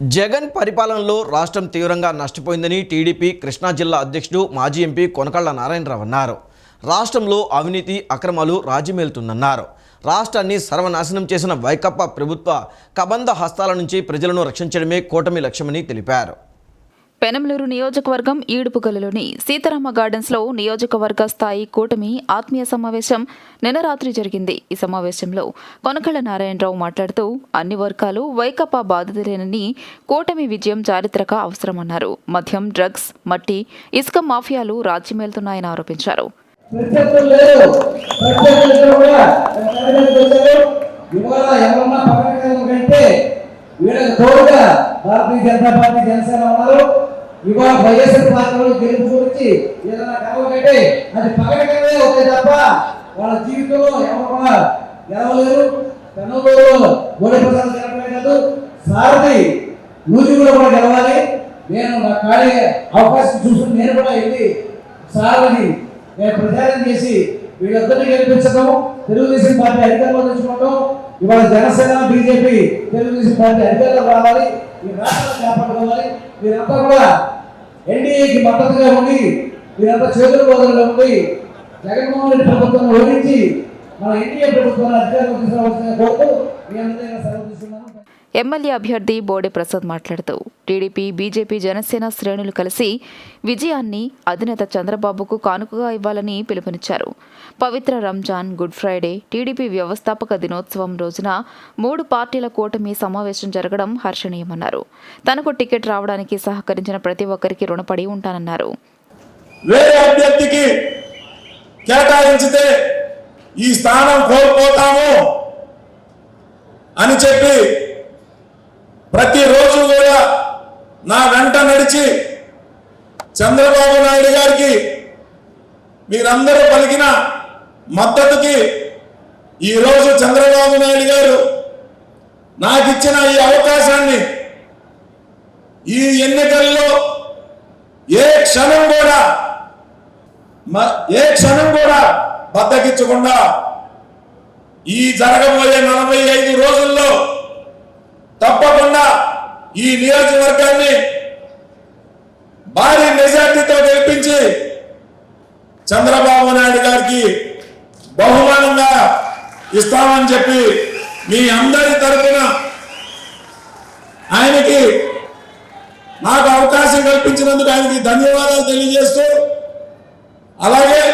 జగన్ పరిపాలనలో రాష్ట్రం తీవ్రంగా నష్టపోయిందని టీడీపీ కృష్ణా జిల్లా అధ్యక్షుడు మాజీ ఎంపీ కొనకళ్ళ నారాయణరావు అన్నారు. రాష్ట్రంలో అవినీతి అక్రమాలు రాజ్యమేలుతుందన్నారు రాష్ట్రాన్ని సర్వనాశనం చేసిన వైకప్పా ప్రభుత్వ కబంధ హస్తాల నుంచి ప్రజలను రక్షించడమే కూటమి లక్ష్యమని తెలిపారు. పెనమలూరు నియోజకవర్గం ఈడుపుగలలోని సీతారామ గార్డెన్స్లో నియోజకవర్గ స్థాయి కూటమి ఆత్మీయ సమావేశం నిన్న రాత్రి జరిగింది. ఈ సమావేశంలో కొనకళ్ళ నారాయణరావు మాట్లాడుతూ అన్ని వర్గాలు వైకపా బాధితులేనని కూటమి విజయం చారిత్రక అవసరమన్నారు. మద్యం డ్రగ్స్ మట్టి ఇసుక మాఫియాలు రాజ్యమేలుతున్నాయని ఆరోపించారు. భారతీయ జనతా పార్టీ జనసేన ఉన్నారు. ఇవాళ వైఎస్ఆర్ పార్టీలో గెలుపు గురించి ఏదైనా గెలవకంటే అది పగడకమే ఒకే తప్ప వాళ్ళ జీవితంలో ఎవరు కూడా గెలవలేరు. కన్నూరులో గోడె ప్రసాద్ గెలవడమే కాదు సారథి నూజిలో కూడా గెలవాలి. నేను నా ఖాళీ అవకాశం చూసుకుని నేను కూడా వెళ్ళి సారథి నేను ప్రచారం చేసి వీళ్ళందరినీ గెలిపించడం తెలుగుదేశం పార్టీ అధికారంలో తెచ్చుకోవడం ఇవాళ జనసేన బీజేపీ తెలుగుదేశం పార్టీ అధికారులకు రావాలి. ఈ రాష్ట్రాన్ని కాపాడుకోవాలి. మీరంతా కూడా ఎన్డీఏకి మద్దతుగా ఉండి మీరంతా చేతుల బోధనలో ఉండి జగన్మోహన్ రెడ్డి ప్రభుత్వాన్ని ఓడించి మన ఎన్డీఏ ప్రభుత్వాన్ని అధికారంలో తీసుకురావాల్సిన కోరుతూ మీ అందరికీ ఎమ్మెల్యే అభ్యర్థి బోడే ప్రసాద్ మాట్లాడుతూ టీడీపీ బీజేపీ జనసేన శ్రేణులు కలిసి విజయాన్ని అధినేత చంద్రబాబుకు కానుకగా ఇవ్వాలని పిలుపునిచ్చారు. పవిత్ర రంజాన్ గుడ్ ఫ్రైడే టీడీపీ వ్యవస్థాపక దినోత్సవం రోజున మూడు పార్టీల కూటమి సమావేశం జరగడం హర్షణీయమన్నారు. తనకు టికెట్ రావడానికి సహకరించిన ప్రతి ఒక్కరికి రుణపడి ఉంటానన్నారు. కేటాయించితే ఈ స్థానం కోల్పోతాము. అని చెప్పి ప్రతిరోజు కూడా నా వెంట నడిచి చంద్రబాబు నాయుడు గారికి మీరందరూ పలికిన మద్దతుకి ఈరోజు చంద్రబాబు నాయుడు గారు నాకు ఇచ్చిన ఈ అవకాశాన్ని ఈ ఎన్నికల్లో ఏ క్షణం కూడా మ- ఏ క్షణం కూడా బద్దకించకుండా ఈ జరగబోయే నలభై ఐదు రోజుల్లో తప్పకుండా ఈ నియోజకవర్గాన్ని భారీ మెజార్టీతో గెలిపించి చంద్రబాబు నాయుడు గారికి బహుమానంగా ఇస్తామని చెప్పి మీ అందరి తరఫున ఆయనకి నాకు అవకాశం కల్పించినందుకు ఆయనకి ధన్యవాదాలు తెలియజేస్తూ అలాగే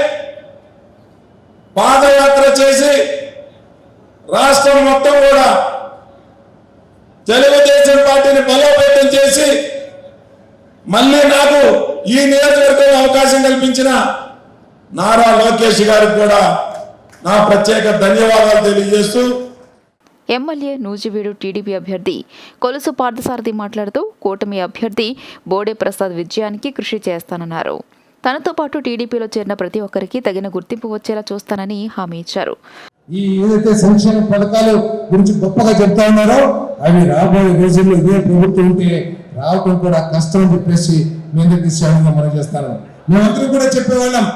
పాదయాత్ర చేసి రాష్ట్రం మొత్తం కూడా తెలుగుదేశం పార్టీని బలోపేతం చేసి మళ్ళీ నాకు ఈ నియోజకవర్గంలో అవకాశం కల్పించిన నారా లోకేష్ గారికి కూడా నా ప్రత్యేక ధన్యవాదాలు తెలియజేస్తూ ఎమ్మెల్యే నూజివీడు టీడీపీ అభ్యర్థి కొలుసు పార్థసారథి మాట్లాడుతూ కూటమి అభ్యర్థి బోడే ప్రసాద్ విజయానికి కృషి చేస్తానన్నారు. తనతో పాటు టీడీపీలో చేరిన ప్రతి ఒక్కరికి తగిన గుర్తింపు వచ్చేలా చూస్తానని హామీ ఇచ్చారు. ఈ ఏదైతే సంక్షేమ పథకాలు గురించి గొప్పగా చెప్తా ఉన్నారో అవి రాబోయే రోజుల్లో ఇదే ప్రభుత్వం ఉంటే రావటం కూడా కష్టం అని చెప్పేసి మీ అందరికి సేవంగా మనం చేస్తాను. మేమందరం కూడా చెప్పేవాళ్ళం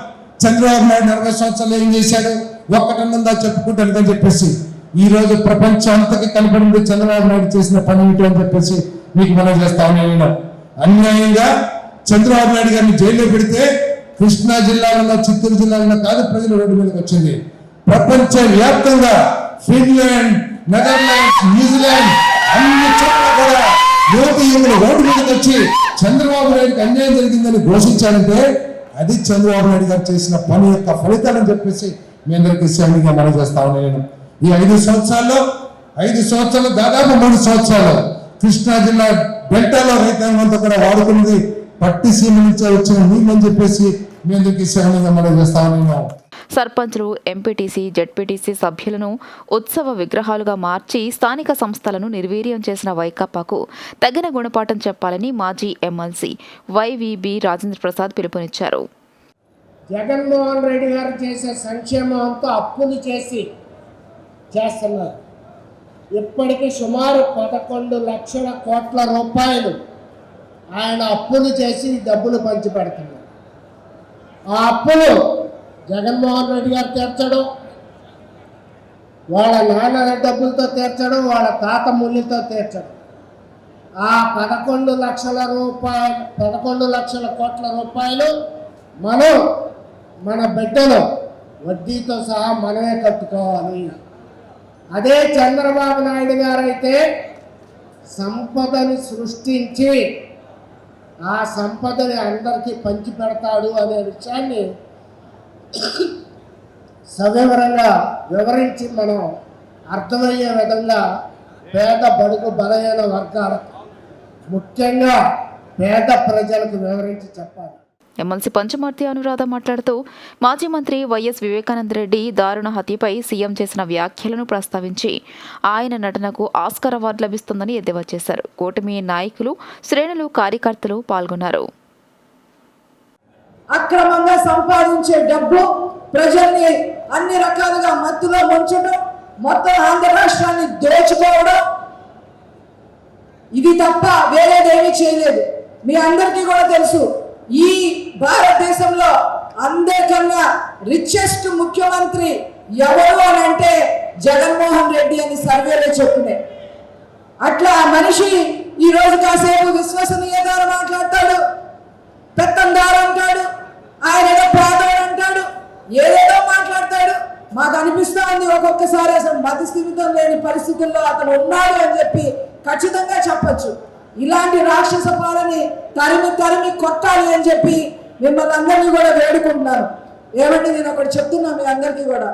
చంద్రబాబు నాయుడు నలభై సంవత్సరాలు ఏం చేశాడు? ఒక్కటన్నందా చెప్పుకుంటాను అని చెప్పేసి ఈ రోజు ప్రపంచం అంతకి కనపడింది చంద్రబాబు నాయుడు చేసిన పని ఏంటి అని చెప్పేసి మీకు మనం చేస్తా ఉన్నాను అన్యాయంగా చంద్రబాబు నాయుడు గారిని జైల్లో పెడితే కృష్ణా జిల్లాలో చిత్తూరు జిల్లాలో కాదు ప్రజలు రోడ్డు మీదకి వచ్చింది. ప్రపంచ వ్యాప్తంగా ఫిన్లాండ్ నెదర్లాండ్స్ న్యూజిలాండ్ అన్ని చోట్ల కూడా యువతి యువకులు రోడ్డు మీదకి వచ్చి చంద్రబాబు నాయుడుకి అన్యాయం జరిగిందని ఘోషించాలంటే అది చంద్రబాబు నాయుడు గారు చేసిన పని యొక్క ఫలితాలని చెప్పేసి మీ అందరికీ సేవగా మనం చేస్తా ఉన్నాను నేను. ఈ ఐదు సంవత్సరాల్లో ఐదు సంవత్సరాలు దాదాపు మూడు సంవత్సరాలు కృష్ణా జిల్లా డెల్టాలో రైతాంగంతో కూడా వాడుకున్నది పట్టి సీమ నుంచే వచ్చిన నీళ్ళని చెప్పేసి మీ అందరికీ సేవగా మనం చేస్తా ఉన్నాను. సర్పంచ్లు ఎంపీటీసీ జడ్పీటీసీ సభ్యులను ఉత్సవ విగ్రహాలుగా మార్చి స్థానిక సంస్థలను నిర్వీర్యం చేసిన వైకాపాకు తగిన గుణపాఠం చెప్పాలని మాజీ ఎమ్మెల్సీ వైవీబీ రాజేంద్ర ప్రసాద్ పిలుపునిచ్చారు. జగన్మోహన్ రెడ్డి గారు చేసే సంక్షేమం అప్పులు చేసి చేస్తున్నారు. ఇప్పటికీ సుమారు పదకొండు లక్షల కోట్ల రూపాయలు ఆయన అప్పులు చేసి డబ్బులు పంచిపెడుతున్నారు. ఆ అప్పులు జగన్మోహన్ రెడ్డి గారు తీర్చడం వాళ్ళ నాన్న డబ్బులతో తీర్చడం వాళ్ళ తాత ముళ్ళతో తీర్చడం. ఆ పదకొండు లక్షల రూపాయలు పదకొండు లక్షల కోట్ల రూపాయలు మనం మన బిడ్డలు వడ్డీతో సహా మనమే కట్టుకోవాలి. అదే చంద్రబాబు నాయుడు గారైతే సంపదని సృష్టించి ఆ సంపదని అందరికీ పంచి పెడతాడు అనే విషయాన్ని సవివరంగా వివరించి మనం అర్థమయ్యే విధంగా పేద బడుగు బలహీన వర్గాలకు ముఖ్యంగా పేద ప్రజలకు వివరించి చెప్పాలి. ఎమ్మెల్సీ పంచమూర్తి అనురాధ మాట్లాడుతూ మాజీ మంత్రి వైఎస్ వివేకానంద రెడ్డి దారుణ హత్యపై సీఎం చేసిన వ్యాఖ్యలను ప్రస్తావించి ఆయన నటనకు ఆస్కార్ అవార్డు లభిస్తుందని ఎద్దేవా చేశారు. కూటమి నాయకులు శ్రేణులు కార్యకర్తలు పాల్గొన్నారు. అక్రమంగా సంపాదించే డబ్బు ప్రజల్ని అన్ని రకాలుగా మత్తులో ముంచడం మొత్తం ఆంధ్ర రాష్ట్రాన్ని దోచుకోవడం. ఇది తప్ప వేరేదేమీ చేయలేదు. మీ అందరికీ కూడా తెలుసు ఈ భారతదేశంలో అందరికన్నా రిచెస్ట్ ముఖ్యమంత్రి ఎవరు అని అంటే జగన్మోహన్ రెడ్డి అని సర్వేలో చెప్పునే అట్లా మనిషి ఈ రోజు కాసేపు విశ్వసనీయత ఒక్కసారి అసలు మతి లేని పరిస్థితుల్లో అతను ఉన్నాడు అని చెప్పి ఖచ్చితంగా చెప్పొచ్చు. ఇలాంటి రాక్షస పాలని తరిమి తరిమి కొట్టాలి అని చెప్పి మిమ్మల్ని అందరినీ కూడా వేడుకుంటున్నాను. ఏమంటే నేను ఒకటి చెప్తున్నా మీ అందరికీ కూడా.